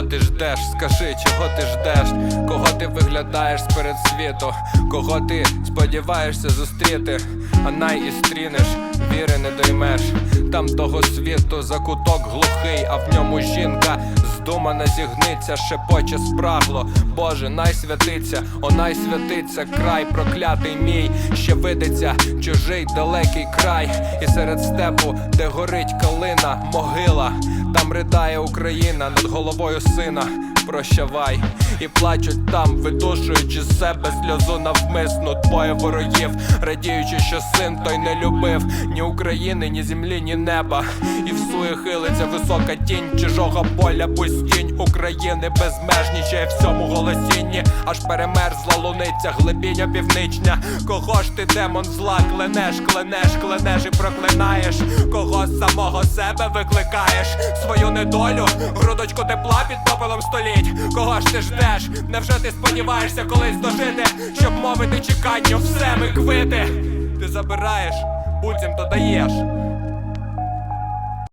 Чого ти ждеш? Скажи, чого ти ждеш? Кого ти виглядаєш перед світу? Кого ти сподіваєшся зустріти? А най і стрінеш, віри не доймеш. Там того світу закуток глухий, а в ньому жінка здумана зігниться, шепоче спрагло. Боже, най святиться, о най святиться, край проклятий мій, ще видиться чужий далекий край, і серед степу, де горить калина, могила, ридає Україна над головою сина. Прощавай, і плачуть там, видушуючи з себе сльозу навмисну двоє ворогів, радіючи, що син той не любив ні України, ні землі, ні неба. І всує хилиться висока тінь чужого поля, пустінь України безмежнічає в цьому голосінні, аж перемерзла луниця, глибіння півничня. Кого ж ти, демон зла, кленеш, кленеш, кленеш і проклинаєш, кого самого себе викликаєш свою недолю, грудочку тепла під попелом століть. Кого ж ти ждеш? Невже ти сподіваєшся колись дожити, щоб мовити чеканню все ми квити? Ти забираєш, буцім то даєш.